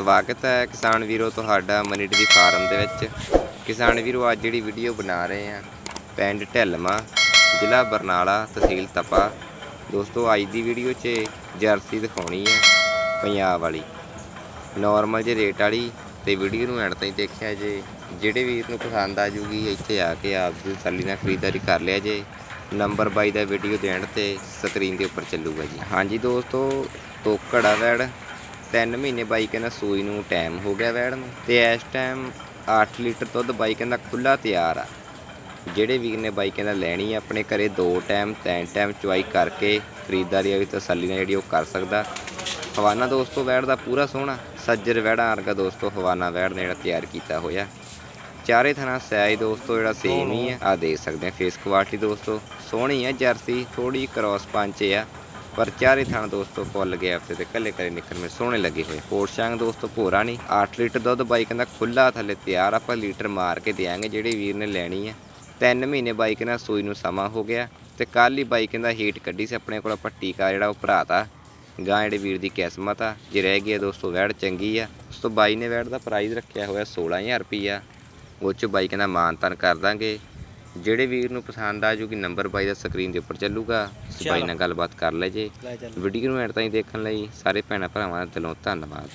ਸਵਾਗਤ ਹੈ ਕਿਸਾਨ ਵੀਰੋ ਤੁਹਾਡਾ ਮਨੀਟ ਫਾਰਮ ਦੇ ਵਿੱਚ। ਕਿਸਾਨ ਵੀਰੋ, ਅੱਜ ਜਿਹੜੀ ਵੀਡੀਓ ਬਣਾ ਰਹੇ ਆ ਪਿੰਡ ਢਿਲਮਾ ਜ਼ਿਲ੍ਹਾ ਬਰਨਾਲਾ ਤਹਿਸੀਲ ਤਪਾ। ਦੋਸਤੋ, ਅੱਜ ਦੀ ਵੀਡੀਓ 'ਚ ਜਰਸੀ ਦਿਖਾਉਣੀ ਹੈ, ਪੰਜਾਬ ਵਾਲੀ। ਨਾਰਮਲ ਜੇ ਰੇਟ ਵਾਲੀ ਤੇ ਵੀਡੀਓ ਨੂੰ ਐਂਡ ਤਾਈਂ ਦੇਖਿਆ ਜੇ। ਜਿਹੜੇ ਵੀਰ ਨੂੰ ਪਸੰਦ ਆ ਜੂਗੀ, ਇੱਥੇ ਆ ਕੇ ਆਪ ਦੀ ਸਾਲੀ ਨਾਲ ਖਰੀਦਦਾਰੀ ਕਰ ਲਿਆ ਜੇ। ਨੰਬਰ ਬਾਈ ਦਾ ਵੀਡੀਓ ਦੇਣ ਤੇ ਸਕਰੀਨ ਦੇ ਉੱਪਰ ਚੱਲੂਗਾ ਜੀ। ਹਾਂਜੀ ਦੋਸਤੋ, ਤੋਕੜਾ ਵੈੜ। ਤਿੰਨ ਮਹੀਨੇ ਬਾਈ ਕਹਿੰਦਾ ਸੂਈ ਨੂੰ ਟਾਈਮ ਹੋ ਗਿਆ ਵੈੜ ਨੂੰ। ਤੇ ਇਸ ਟਾਈਮ 8 ਲੀਟਰ ਦੁੱਧ ਬਾਈ ਕਹਿੰਦਾ ਖੁੱਲਾ ਤਿਆਰ ਆ। ਜਿਹੜੇ ਵੀਰ ਨੇ ਬਾਈ ਕਹਿੰਦਾ ਲੈਣੀ ਆ, ਆਪਣੇ ਘਰੇ ਦੋ ਟਾਈਮ ਤਿੰਨ ਟਾਈਮ ਚੁਆਈ ਕਰਕੇ ਖਰੀਦਦਾਰੀ ਵੀ ਤਸੱਲੀ ਨਾਲ ਜਿਹੜੀ ਉਹ ਕਰ ਸਕਦਾ। ਹਵਾਨਾ ਦੋਸਤੋ, ਵੈੜ ਦਾ ਪੂਰਾ ਸੋਹਣਾ। ਸੱਜਰ ਵੈੜਾਂ ਅਰਗਾ ਦੋਸਤੋ, ਹਵਾਨਾ ਵੈੜ ਨੇ ਜਿਹੜਾ ਤਿਆਰ ਕੀਤਾ ਹੋਇਆ। ਚਾਰੇ ਥਣਾ ਸਾਈਜ਼ ਦੋਸਤੋ, ਜਿਹੜਾ ਸੇਮ ਹੀ ਆ। ਆ ਦੇਖ ਸਕਦੇ ਆ ਫੇਸ ਕੁਆਲਿਟੀ ਦੋਸਤੋ। ਸੋਹਣੀ ਆ ਜਰਸੀ ਥੋੜੀ ਕ੍ਰਾਸ ਪੰਚ ਆ। ਪਰ ਚਾਰੇ ਥਣ ਦੋਸਤੋ ਫੁੱਲ ਗਏ ਹਫ਼ਤੇ ਤੇ ਕੱਲੇ ਕਰੇ ਨਿਕਲ ਮੇ ਸੋਹਣੇ ਲੱਗੇ ਹੋਏ। ਪੋਰਸ਼ਾਂਗ ਦੋਸਤੋ ਭੋਰਾ ਨਹੀਂ 8 ਲੀਟਰ ਦੁੱਧ ਬਾਈ ਕਹਿੰਦਾ ਖੁੱਲਾ ਥੱਲੇ ਤਿਆਰ, ਆਪਾਂ ਲੀਟਰ ਮਾਰ ਕੇ ਦਿਆਂਗੇ ਜਿਹੜੇ ਵੀਰ ਨੇ ਲੈਣੀ ਆ। ਤਿੰਨ ਮਹੀਨੇ ਬਾਈ ਕਹਿੰਦਾ ਸੂਈ ਨੂੰ ਸਮਾਂ ਹੋ ਗਿਆ ਤੇ ਕੱਲ ਹੀ ਬਾਈ ਕਹਿੰਦਾ ਹੀਟ ਕੱਢੀ ਸੀ ਆਪਣੇ ਕੋਲ ਪੱਟੀ ਕਾ ਜਿਹੜਾ ਉਹ ਭਰਾਤਾ ਗਾਂ ਜਿਹੜੇ ਵੀਰ ਦੀ ਕਿਸਮਤ ਆ, ਜੇ ਰਹਿ ਗਈ ਆ ਦੋਸਤੋ ਵੈੜ ਚੰਗੀ ਆ। ਉਸ ਤੋਂ ਬਾਈ ਨੇ ਵੈੜ ਦਾ ਪ੍ਰਾਈਜ਼ ਰੱਖਿਆ ਹੋਇਆ 16000 ਰੁਪਈਆ। ਉਹ ਚ ਬਾਈ ਕਹਿੰਦਾ ਮਾਨਤਾਨ ਕਰ ਦਾਂਗੇ। ਜਿਹੜੇ ਵੀਰ ਨੂੰ ਪਸੰਦ ਆ ਜੂਗੀ ਨੰਬਰ ਬਾਈ ਦਾ ਸਕਰੀਨ ਦੇ ਉੱਪਰ ਚੱਲੂਗਾ। ਤੁਸੀਂ ਬਾਈ ਨਾਲ ਗੱਲਬਾਤ ਕਰ ਲੈ ਜੇ ਵੀਡੀਓ ਨੂੰ ਐਡ ਤਾਈਂ ਦੇਖਣ ਲਈ ਸਾਰੇ ਭੈਣਾਂ ਭਰਾਵਾਂ ਦਾ ਦਿਲੋਂ ਧੰਨਵਾਦ।